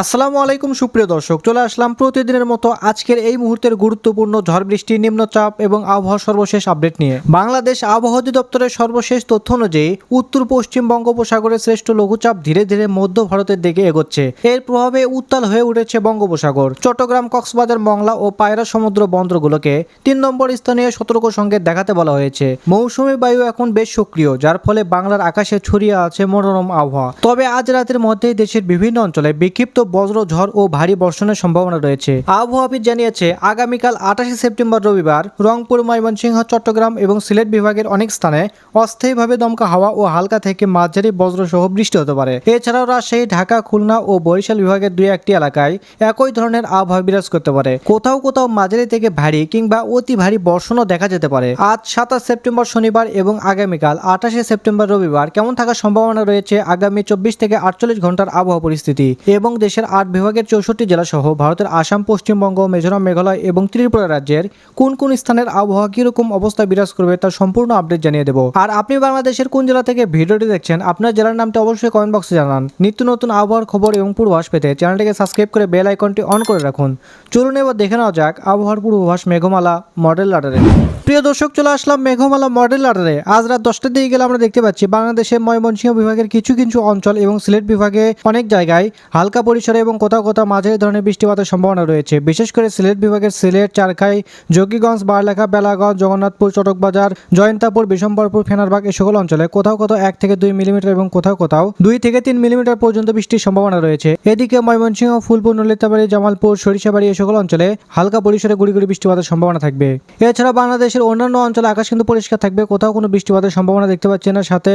আসসালামু আলাইকুম, সুপ্রিয় দর্শক। চলে আসলাম প্রতিদিনের মতো আজকের এই মুহূর্তের গুরুত্বপূর্ণ ঝড় বৃষ্টি নিম্নচাপ এবং আবহাওয়া সর্বশেষ আপডেট নিয়ে। বাংলাদেশ আবহাওয়া অধিদপ্তরের সর্বশেষ তথ্য অনুযায়ী উত্তর, পশ্চিম বঙ্গোপসাগরের শ্রেষ্ঠ লঘুচাপ ধীরে ধীরে মধ্য ভারতের দিকে এগোচ্ছে। এর প্রভাবে উত্তাল হয়ে উঠেছে বঙ্গোপসাগর। চট্টগ্রাম, কক্সবাজার, মংলা ও পায়রা সমুদ্র বন্দরগুলোকে তিন নম্বর স্থানীয় সতর্ক সংকেত দেখাতে বলা হয়েছে। মৌসুমী বায়ু এখন বেশ সক্রিয়, যার ফলে বাংলার আকাশে ছড়িয়ে আছে মনোরম আবহাওয়া। তবে আজ রাতের মধ্যেই দেশের বিভিন্ন অঞ্চলে বিক্ষিপ্ত বজ্র, ঝড় ও ভারী বর্ষণের সম্ভাবনা রয়েছে। আবহাওয়াবিদ জানিয়েছে, আগামীকাল আঠাশে সেপ্টেম্বর রবিবার রংপুর, ময়মনসিংহ, চট্টগ্রাম এবং সিলেট বিভাগের অনেক স্থানে অস্থায়ীভাবে দমকা হাওয়া ও হালকা থেকে মাঝারি বজ্রসহ বৃষ্টি হতে পারে। এছাড়াও রাজশাহী, ঢাকা, খুলনা ও বরিশাল বিভাগের দুই একটি এলাকায় একই ধরনের আবহাওয়া বিরাজ করতে পারে। কোথাও কোথাও মাঝারি থেকে ভারী কিংবা অতি ভারী বর্ষণও দেখা যেতে পারে। আজ সাতাশ সেপ্টেম্বর শনিবার এবং আগামীকাল আঠাশে সেপ্টেম্বর রবিবার কেমন থাকার সম্ভাবনা রয়েছে আগামী চব্বিশ থেকে আটচল্লিশ ঘণ্টার আবহাওয়া পরিস্থিতি এবং দেশের আট বিভাগের চৌষট্টি জেলা সহ ভারতের আসাম, পশ্চিমবঙ্গ, মিজোরাম, মেঘালয় এবং ত্রিপুরা রাজ্যের কোন কোন স্থানের আবহাওয়া কীরকম অবস্থা বিরাজ করবে তার সম্পূর্ণ আপডেট জানিয়ে দেবো। আর আপনি বাংলাদেশের কোন জেলা থেকে ভিডিওটি দেখছেন, আপনার জেলার নামটা অবশ্যই কমেন্ট বক্সে জানান। নিত্য নতুন আবহাওয়ার খবর এবং পূর্বাভাস পেতে চ্যানেলটিকে সাবস্ক্রাইব করে বেল আইকনটি অন করে রাখুন। চলুন এবার দেখে নেওয়া যাক আবহাওয়ার পূর্বাভাস মেঘমালা মডেল লাডারে প্রিয় দর্শক, চলে আসলাম মেঘমালা মডেল লাডারে আজ রাত দশটার দিকে গেলে আমরা দেখতে পাচ্ছি, বাংলাদেশের ময়মনসিংহ বিভাগের কিছু কিছু অঞ্চল এবং সিলেট বিভাগে অনেক জায়গায় হালকা পরিসরে এবং কোথাও কোথাও মাঝারি ধরনের বৃষ্টিপাতের সম্ভাবনা রয়েছে। বিশেষ করে সিলেট বিভাগের সিলেট, চারখাই, যোগীগঞ্জ, বারলেখা, বেলাগঞ্জ, জগন্নাথপুর, চটকবাজার, জয়ন্তাপুর, বিশম্বরপুর, ফেনারবাগ এই সকল অঞ্চলে কোথাও কোথাও এক থেকে দুই মিলিমিটার এবং কোথাও কোথাও দুই থেকে তিন মিলিমিটার পর্যন্ত বৃষ্টির সম্ভাবনা রয়েছে। এদিকে ময়মনসিংহ, ফুলপুর, নলিতাবাড়ি, জামালপুর, সরিষাবাড়ি এই সকল অঞ্চলে হালকা পরিসরে গুড়ি গুড়ি বৃষ্টিপাতের সম্ভাবনা থাকবে। এছাড়া বাংলাদেশের অন্যান্য অঞ্চলে আকাশ কিন্তু পরিষ্কার থাকবে, কোথাও কোনো বৃষ্টিপাতের সম্ভাবনা দেখতে পাচ্ছি না। সাথে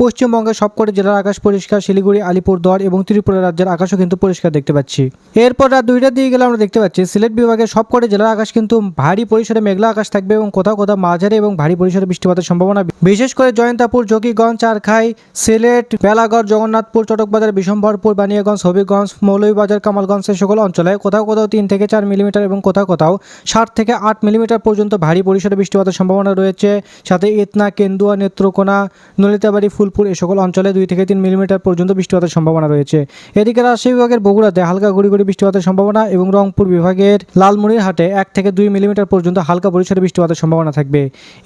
পশ্চিমবঙ্গের সবকটি জেলার আকাশ পরিষ্কার, শিলিগুড়ি, আলিপুরদুয়ার এবং ত্রিপুরা রাজ্যের আকাশও কিন্তু পরিষ্কার দেখতে পাচ্ছি। এরপর রাত দুইটার দিকে গেলে আমরা দেখতে পাচ্ছি, সিলেট বিভাগের সবকটি জেলার আকাশ কিন্তু ভারী পরিসরে মেঘলা আকাশ থাকবে এবং কোথাও কোথাও মাঝারি এবং ভারী পরিসরে বৃষ্টিপাতের সম্ভাবনা বিশেষ করে জয়ন্তাপুর যোগীগঞ্জ চারখাই, সিলেট, বেলাগড়, জগন্নাথপুর, চটকবাজার, বিশম্বরপুর, বানিয়াগঞ্জ, হবিগঞ্জ, মৌলভীবাজার কামালগঞ্জ এই সকল অঞ্চলে কোথাও কোথাও তিন থেকে চার মিলিমিটার এবং কোথাও কোথাও ষাট থেকে আট মিলিমিটার পর্যন্ত ভারী পরিসরে বৃষ্টিপাতের সম্ভাবনা রয়েছে। সাথে ইতনা, কেন্দুয়া, নেত্রকোনা, নলিতাবাড়ি, ফুলপুর এই সকল অঞ্চলে দুই থেকে তিন মিলিমিটার পর্যন্ত বৃষ্টিপাতের সম্ভাবনা রয়েছে। এদিকে রাজশাহী বিভাগের বগুড়াতে হালকা গুড়ি গুড়ি বৃষ্টিপাতের সম্ভাবনা এবং রংপুর বিভাগের লালমনিরহাটে এক থেকে দুই মিলিমিটার পর্যন্ত হালকা পরিসরে বৃষ্টিপাতের সম্ভাবনা থাকবে।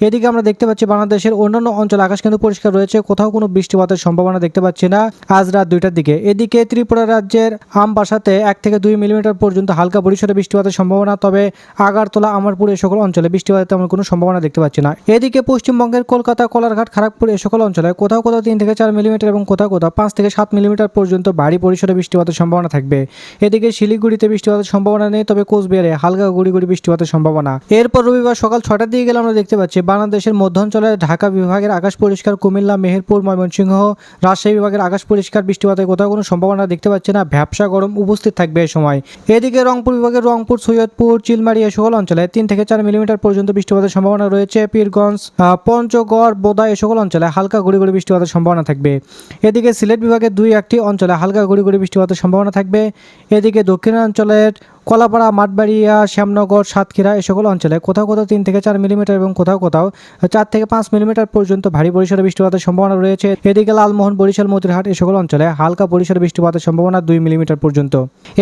এদিকে আমরা দেখতে পাচ্ছি বাংলাদেশের অন্যান্য অঞ্চল আকাশ কিন্তু পরিষ্কার রয়েছে, কোথাও কোনো বৃষ্টিপাতের সম্ভাবনা দেখতে পাচ্ছি না আজ রাত দুইটার দিকে। এদিকে ত্রিপুরা রাজ্যের আমবাসাতে এক থেকে দুই মিলিমিটার পর্যন্ত হালকা পরিসরে বৃষ্টিপাতের সম্ভাবনা, তবে আগারতলা, আমারপুর এ সকল অঞ্চলে বৃষ্টিপাতের তেমন কোনো সম্ভাবনা দেখতে পাচ্ছি না। এদিকে পশ্চিমবঙ্গের কলকাতা, কলারঘাট খড়গপুর এ সকল অঞ্চলে কোথাও কোথাও তিন থেকে চার মিলিমিটার এবং কোথাও কোথাও পাঁচ থেকে সাত মিলিমিটার পর্যন্ত ভারী পরিসরে বৃষ্টিপাতের সম্ভাবনা থাকবে। এদিকে শিলিগুড়িতে বৃষ্টিপাতের সম্ভাবনা নেই, তবে কোচবিহারে হালকা গুড়ি গুড়ি বৃষ্টিপাতের সম্ভাবনা। এরপর রবিবার সকাল ছটার দিকে গেলে আমরা দেখতে পাচ্ছি, বাংলাদেশের মধ্যাঞ্চলে ঢাকা বিভাগের আকাশ পরিষ্কার, কুমিল্লা, মেহেরপুর, ময়মনসিংহ, রাজশাহী বিভাগের আকাশ পরিষ্কার, বৃষ্টিপাতের কোথাও কোনো সম্ভাবনা দেখতে পাচ্ছি না। ভ্যাবসা গরম উপস্থিত থাকবে এই সময়। এদিকে রংপুর বিভাগের রংপুর, সৈয়দপুর, চিলমারি এই সকল অঞ্চলে তিন থেকে চার মিলিমিটার পর্যন্ত বৃষ্টিপাতের সম্ভাবনা রয়েছে। পীরগঞ্জ পঞ্চগড়, বোদা এ সকল অঞ্চলে হালকা গুড়ি গুড়ি বৃষ্টিপাতের সম্ভাবনা থাকবে। এদিকে সিলেট বিভাগের দুই একটি অঞ্চলে হালকা গুড়ি গুড়ি বৃষ্টিপাতের সম্ভাবনা থাকবে। এদিকে দক্ষিণাঞ্চলের কলাপাড়া, মাঠবাড়িয়া, শ্যামনগর, সাতক্ষীরা এই সকল অঞ্চলে কোথাও কোথাও তিন থেকে চার মিলিমিটার এবং কোথাও কোথাও চার থেকে পাঁচ মিলিমিটার পর্যন্ত ভারী পরিসরে বৃষ্টিপাতের সম্ভাবনা রয়েছে। এদিকে লালমোহন, বরিশাল, মতিরহাট এই সকল অঞ্চলে হালকা পরিসরে বৃষ্টিপাতের সম্ভাবনা দুই মিলিমিটার পর্যন্ত।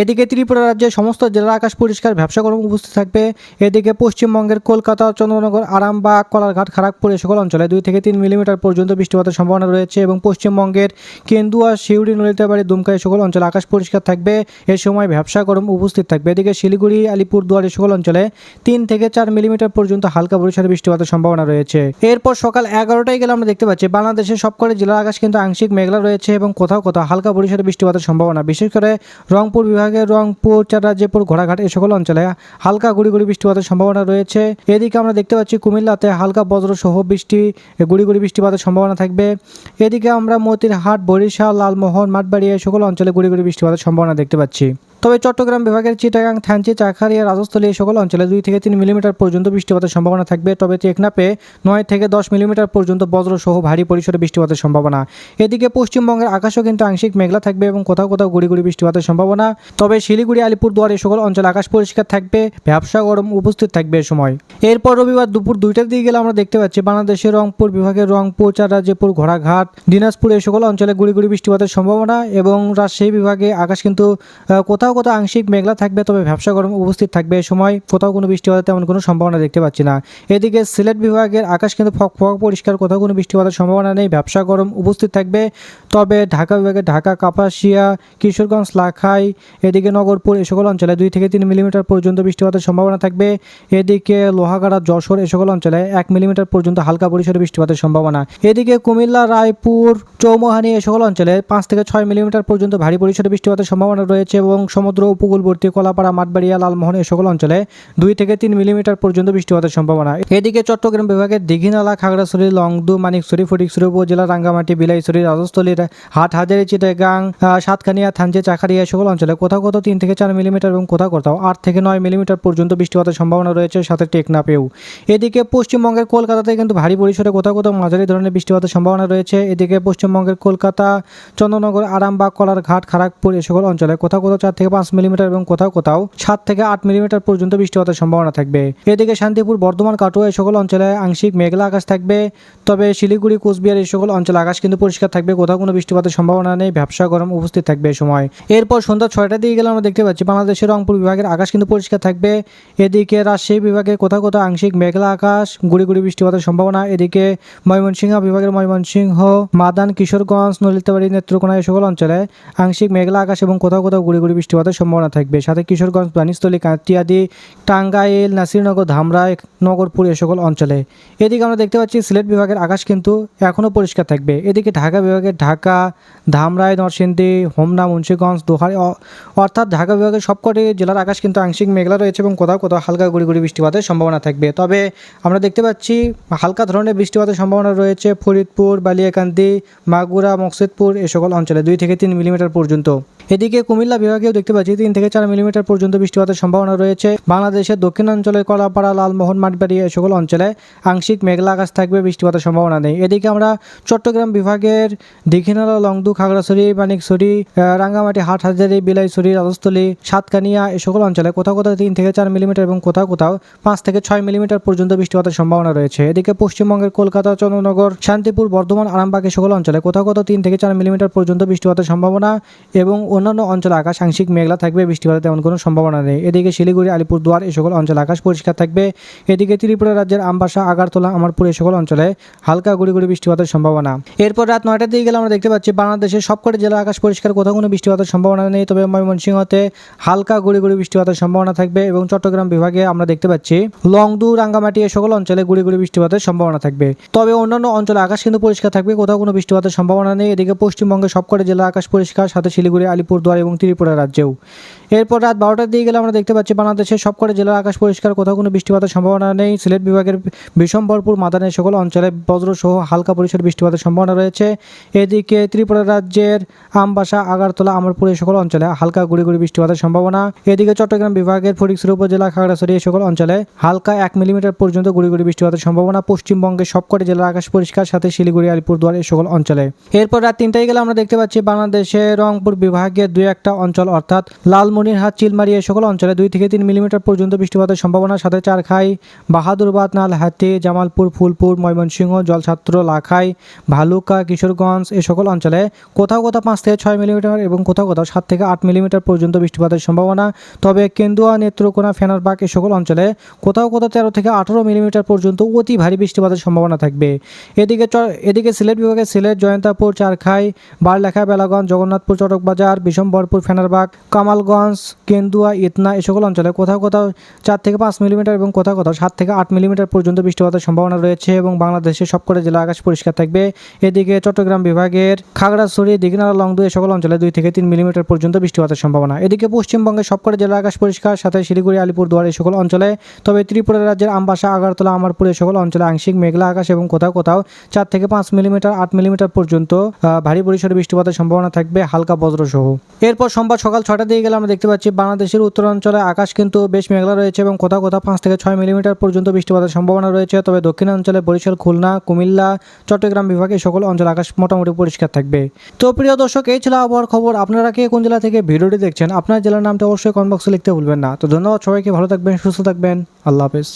এদিকে ত্রিপুরা রাজ্যের সমস্ত জেলার আকাশ পরিষ্কার, ব্যবসা গরম উপস্থিত থাকবে। এদিকে পশ্চিমবঙ্গের কলকাতা, চন্দ্রনগর, আরামবাগ, কলারঘাট খড়গপুর এই সকল অঞ্চলে দুই থেকে তিন মিলিমিটার পর্যন্ত বৃষ্টিপাতের সম্ভাবনা রয়েছে এবং পশ্চিমবঙ্গের কেন্দুয়া শিউড়ি নলিতাবাড়ি, দুমকা এই সকল অঞ্চলে আকাশ পরিষ্কার থাকবে। এ সময় ব্যবসা গরম উপস্থিত থাকবে। এদিকে শিলিগুড়ি আলিপুরদুয়ার সকল অঞ্চলে তিন থেকে চার মিলিমিটার পর্যন্ত হালকা পরিসরে বৃষ্টিপাতের সম্ভাবনা রয়েছে। এরপর সকাল এগারোটায় গেলে আমরা দেখতে পাচ্ছি, বাংলাদেশের সবকটি জেলার আকাশ কিন্তু আংশিক মেঘলা রয়েছে এবং কোথাও কোথাও হালকা পরিসরে বৃষ্টিপাতের সম্ভাবনা। বিশেষ করে রংপুর বিভাগের রংপুর চারাজিপুর ঘোড়াঘাট এ সকল অঞ্চলে হালকা গুড়ি গুড়ি বৃষ্টিপাতের সম্ভাবনা রয়েছে। এদিকে আমরা দেখতে পাচ্ছি, কুমিল্লাতে হালকা বজ্র সহ বৃষ্টি, গুড়ি গুড়ি বৃষ্টিপাতের সম্ভাবনা থাকবে। এদিকে আমরা মতিরহাট, বরিশাল, লালমোহন মাঠবাড়ি এই সকল অঞ্চলে গুড়ি গুড়ি বৃষ্টিপাতের সম্ভাবনা দেখতে পাচ্ছি। তবে চট্টগ্রাম বিভাগের চিটাগাং, থানচি চাখারিয়া রাজস্থলী এই সকল অঞ্চলে দুই থেকে তিন মিলিমিটার পর্যন্ত বৃষ্টিপাতের সম্ভাবনা থাকবে। তবে টেকনাপে নয় থেকে দশ মিলিমিটার পর্যন্ত বজ্রসহ ভারী পরিসরে বৃষ্টিপাতের সম্ভাবনা। এদিকে পশ্চিমবঙ্গের আকাশও কিন্তু আংশিক মেঘলা থাকবে এবং কোথাও কোথাও গুড়ি গুড়ি বৃষ্টিপাতের সম্ভাবনা। তবে শিলিগুড়ি, আলিপুরদুয়ার এই সকল অঞ্চলে আকাশ পরিষ্কার থাকবে, ব্যবসা গরম উপস্থিত থাকবে এ সময়। এরপর রবিবার দুপুর দুইটার দিকে গেলে আমরা দেখতে পাচ্ছি বাংলাদেশের রংপুর বিভাগের রংপুর চারাজিপুর ঘোড়াঘাট, দিনাজপুর এই সকল অঞ্চলে গুড়ি গুড়ি বৃষ্টিপাতের সম্ভাবনা এবং রাজশাহী বিভাগে আকাশ কিন্তু কোথাও কোথাও আংশিক মেঘলা থাকবে, তবে ব্যবসা গরম উপস্থিত থাকবে। এই সময় কোথাও কোনো বৃষ্টিপাতের তেমন কোনো সম্ভাবনা দেখতে পাচ্ছি না। এদিকে সিলেট বিভাগের আকাশ কিন্তু ফক ফক পরিষ্কার, কোথাও কোনো বৃষ্টি বৃষ্টিপাতের সম্ভাবনা নেই। ব্যবসা গরম উপস্থিত থাকবে, তবে ঢাকা বিভাগে ঢাকা, কাপাসিয়া, কিশোরগঞ্জ, লাখাই, এদিকে নগরপুর এই সকল অঞ্চলে দুই থেকে তিন মিলিমিটার পর্যন্ত বৃষ্টিপাতের সম্ভাবনা থাকবে। এদিকে লোহাগাড়া, যশোর এই সকল অঞ্চলে এক মিলিমিটার পর্যন্ত হালকা পরিসরে বৃষ্টিপাতের সম্ভাবনা। এদিকে কুমিল্লা, রায়পুর, চৌমোহানি এই সকল অঞ্চলে পাঁচ থেকে ছয় মিলিমিটার পর্যন্ত ভারী পরিসরে বৃষ্টিপাতের সম্ভাবনা রয়েছে এবং সমুদ্র, উপকূলবর্তী কলাপাড়া, মাঠবাড়িয়া, লালমোহন এই সকল অঞ্চলে দুই থেকে তিন মিলিমিটার পর্যন্ত বৃষ্টিপাতের সম্ভাবনা। এদিকে চট্টগ্রাম বিভাগের দিঘিনালা, খাগড়াছড়ি, লংদু, মানিকছড়ি, ফটিকছড়ি, উপজেলা রাঙ্গামাটি, বিলাইছড়ি, রাজস্থলীর হাট হাজারি চিটাগাং সাতখানিয়া থানচে চাকারিয়া সকল অঞ্চলে কোথাও কোথাও তিন থেকে চার মিলিমিটার এবং কোথাও কোথাও আট থেকে নয় মিলিমিটার পর্যন্ত বৃষ্টিপাতের সম্ভাবনা রয়েছে সাথে টেকনাপেও এদিকে পশ্চিমবঙ্গের কলকাতাতে কিন্তু ভারী পরিসরে কোথাও কোথাও মাঝারি ধরনের বৃষ্টিপাতের সম্ভাবনা রয়েছে। এদিকে পশ্চিমবঙ্গের কলকাতা, চন্দ্রনগর, আরামবাগ, কলারঘাট খড়গপুর এ সকল অঞ্চলে কোথাও কোথাও চার থেকে পাঁচ মিলিমিটার এবং কোথাও কোথাও সাত থেকে আট মিলিমিটার পর্যন্ত বৃষ্টিপাতের সম্ভাবনা থাকবে। এদিকে শান্তিপুর, বর্ধমান, কাটোয়া এই সকল অঞ্চলে আংশিক মেঘলা আকাশ থাকবে। তবে শিলিগুড়ি, কোচবিহার এই সকল অঞ্চলে আকাশ কিন্তু পরিষ্কার থাকবে, কোথাও কোনো বৃষ্টিপাতের সম্ভাবনা নেই, ব্যবসা গরম উপস্থিত থাকবে এই সময়। এরপর সন্ধ্যা ছয়টার দিকে গেলে আমরা দেখতে পাচ্ছি, বাংলাদেশের রংপুর বিভাগের আকাশ কিন্তু পরিষ্কার থাকবে। এদিকে রাজশাহী বিভাগে কোথাও কোথাও আংশিক মেঘলা আকাশ, গুড়ি গুড়ি বৃষ্টিপাতের সম্ভাবনা। এদিকে ময়মনসিংহ বিভাগের ময়মনসিংহ, মাদান, কিশোরগঞ্জ, নলিতাবাড়ি, নেত্রকোনা এই সকল অঞ্চলে আংশিক মেঘলা আকাশ এবং কোথাও কোথাও গুড়ি গুড়ি বৃষ্টিপাতের সম্ভাবনা থাকবে। সাথে কিশোরগঞ্জ বানিস্থলী কাঁটিয়াদি টাঙ্গাইল, নাসিরনগর, ধামরাই, নগরপুর এ সকল অঞ্চলে। এদিকে আমরা দেখতে পাচ্ছি সিলেট বিভাগের আকাশ কিন্তু এখনও পরিষ্কার থাকবে। এদিকে ঢাকা বিভাগের ঢাকা, ধামরাই, নরসিংদী, হোমনা, মুন্সীগঞ্জ, দোহারি অর্থাৎ ঢাকা বিভাগের সবকটি জেলার আকাশ কিন্তু আংশিক মেঘলা রয়েছে এবং কোথাও কোথাও হালকা গুড়ি বৃষ্টিপাতের সম্ভাবনা থাকবে। তবে আমরা দেখতে পাচ্ছি হালকা ধরনের বৃষ্টিপাতের সম্ভাবনা রয়েছে ফরিদপুর, বালিয়াকান্দি, মাগুরা, মকসিদপুর এ সকল অঞ্চলে, দুই থেকে তিন মিলিমিটার পর্যন্ত। এদিকে কুমিল্লা বিভাগেও দেখতে পাচ্ছি, তিন থেকে চার মিলিমিটার পর্যন্ত বৃষ্টিপাতের সম্ভাবনা রয়েছে। বাংলাদেশের দক্ষিণাঞ্চলের কলাপাড়া, লালমোহন, মাঠবাড়ি এ সকল অঞ্চলে আংশিক মেঘলা আকাশ থাকবে, বৃষ্টিপাতের সম্ভাবনা নেই। এদিকে আমরা চট্টগ্রাম বিভাগের দীঘিনালা, লংদু, খাগড়াছড়ি, মানিকছড়ি রাঙ্গামাটি, হাটহাজারি, বিলাইছড়ি, রাজস্থলী, সাতকানিয়া এ সকল অঞ্চলে কোথাও কোথাও তিন থেকে চার মিলিমিটার এবং কোথাও কোথাও পাঁচ থেকে ছয় মিলিমিটার পর্যন্ত বৃষ্টিপাতের সম্ভাবনা রয়েছে। এদিকে পশ্চিমবঙ্গের কলকাতা, চন্দ্রনগর, শান্তিপুর, বর্ধমান, আরামবাগ এ সকল অঞ্চলে কোথাও কোথাও তিন থেকে চার মিলিমিটার পর্যন্ত বৃষ্টিপাতের সম্ভাবনা এবং অন্যান্য অঞ্চলে আকাশ আংশিক মেঘলা থাকবে, বৃষ্টিপাতের তেমন কোনো সম্ভাবনা নেই। এদিকে শিলিগুড়ি, আলিপুরদুয়ার এই সকল অঞ্চলে আকাশ পরিষ্কার থাকবে। এদিকে ত্রিপুরা রাজ্যের আমবাসা, আগারতলা, আমারপুর এই সকল অঞ্চলে হালকা গুড়ি গুড়ি বৃষ্টিপাতের সম্ভাবনা। এরপর রাত নয়টার দিকে গেলে আমরা দেখতে পাচ্ছি, বাংলাদেশের সবকটি জেলা আকাশ পরিষ্কার, কোথাও কোনো বৃষ্টিপাতের সম্ভাবনা নেই। তবে ময়মনসিংহতে হালকা গুড়ি গুড়ি বৃষ্টিপাতের সম্ভাবনা থাকবে এবং চট্টগ্রাম বিভাগে আমরা দেখতে পাচ্ছি, লংদু, রাঙ্গামাটি এই সকল অঞ্চলে গুড়ি গুড়ি বৃষ্টিপাতের সম্ভাবনা থাকবে। তবে অন্যান্য অঞ্চলে আকাশ কিন্তু পরিষ্কার থাকবে, কোথাও কোনো বৃষ্টিপাতের সম্ভাবনা নেই। এদিকে পশ্চিমবঙ্গের সবকটি জেলা আকাশ পরিষ্কার, সাথে শিলিগুড়ি, আলিপুরদুয়ার এবং ত্রিপুরা aconteceu. এরপর রাত বারোটার দিকে গেলে আমরা দেখতে পাচ্ছি বাংলাদেশের সবকটি জেলার আকাশ পরিষ্কার, কোথাও কোনো বৃষ্টিপাতের সম্ভাবনা নেই। সিলেট বিভাগের বিশম্বরপুর মাদানের সকল অঞ্চলে বজ্রসহ হালকা পরিসর বৃষ্টিপাতের সম্ভাবনা রয়েছে। এদিকে ত্রিপুরা রাজ্যের আমবাসা, আগারতলা, আমরপুর এই সকল অঞ্চলে হালকা গুড়ি গুড়ি বৃষ্টিপাতের সম্ভাবনা। এদিকে চট্টগ্রাম বিভাগের ফটিকছড়ি উপজেলা, খাগড়াছড়ি এই সকল অঞ্চলে হালকা এক মিলিমিটার পর্যন্ত গুড়ি গুড়ি বৃষ্টিপাতের সম্ভাবনা। পশ্চিমবঙ্গের সবকটি জেলার আকাশ পরিষ্কার, সাথে শিলিগুড়ি, আলিপুরদুয়ার এই সকল অঞ্চলে। এরপর রাত তিনটায় গেলে আমরা দেখতে পাচ্ছি বাংলাদেশের রংপুর বিভাগের দুই একটা অঞ্চল, অর্থাৎ লালমনিরহাট চিলমারি এই সকল অঞ্চলে দুই থেকে তিন মিলিমিটার পর্যন্ত বৃষ্টিপাতের সম্ভাবনা। সাথে চারখাই বাহাদুরবাদ নালহাতি জামালপুর, ফুলপুর, ময়মনসিংহ, জলছাত্র, লাখাই, ভালুকা, কিশোরগঞ্জ এ সকল অঞ্চলে কোথাও কোথাও পাঁচ থেকে ছয় মিলিমিটার এবং কোথাও কোথাও সাত থেকে আট মিলিমিটার পর্যন্ত বৃষ্টিপাতের সম্ভাবনা। তবে কেন্দুয়া, নেত্রকোনা, ফেনারবাগ এ সকল অঞ্চলে কোথাও কোথাও তেরো থেকে আঠারো মিলিমিটার পর্যন্ত অতি ভারী বৃষ্টিপাতের সম্ভাবনা থাকবে। এদিকে এদিকে সিলেট বিভাগে সিলেট, জয়ন্তাপুর, চারখাই, বারলেখা, বেলাগঞ্জ, জগন্নাথপুর, চটকবাজার বিশম্বরপুর ফেনারবাগ, কামালগঞ্জ কেন্দুয়া ইতনা এই সকল অঞ্চলে কোথাও কোথাও চার থেকে পাঁচ মিলিমিটার এবং কোথাও কোথাও সাত থেকে আট মিলিমিটার পর্যন্ত বৃষ্টিপাতের সম্ভাবনা রয়েছে এবং বাংলাদেশের সবকটা জেলা আকাশ পরিষ্কার থাকবে। এদিকে চট্টগ্রাম বিভাগের খাগড়াছড়ি, দিঘিনালা, লংদু এই সকল অঞ্চলে দুই থেকে তিন মিলিমিটার পর্যন্ত বৃষ্টিপাতের সম্ভাবনা। এদিকে পশ্চিমবঙ্গের সবকটা জেলা আকাশ পরিষ্কার, সাথে শিলিগুড়ি, আলিপুরদুয়ার এই সকল অঞ্চলে। তবে ত্রিপুরা রাজ্যের আমবাসা, আগারতলা আমারপুর এই সকল অঞ্চলে আংশিক মেঘলা আকাশ এবং কোথাও কোথাও চার থেকে পাঁচ মিলিমিটার, আট মিলিমিটার পর্যন্ত ভারী পরিসরে বৃষ্টিপাতের সম্ভাবনা থাকবে, হালকা বজ্রসহ। এরপর সোমবার সকাল ছটা দিয়ে গেলে আমরা দেখতে পাচ্ছি, বাংলাদেশের উত্তরাঞ্চলে আকাশ কিন্তু বেশ মেঘলা রয়েছে এবং কোথাও কোথাও পাঁচ থেকে ছয় মিলিমিটার পর্যন্ত বৃষ্টিপাতের সম্ভাবনা রয়েছে। তবে দক্ষিণাঞ্চলে বরিশাল, খুলনা, কুমিল্লা, চট্টগ্রাম বিভাগে সকল অঞ্চল আকাশ মোটামুটি পরিষ্কার থাকবে। তো প্রিয় দর্শক, এই ছিল আবহাওয়ার খবর। আপনারা কে কোন জেলা থেকে ভিডিওটি দেখছেন, আপনার জেলার নামটা অবশ্যই কমেন্ট বক্সে লিখতে ভুলবেন না। তো ধন্যবাদ সবাইকে, ভালো থাকবেন, সুস্থ থাকবেন। আল্লাহ হাফেজ।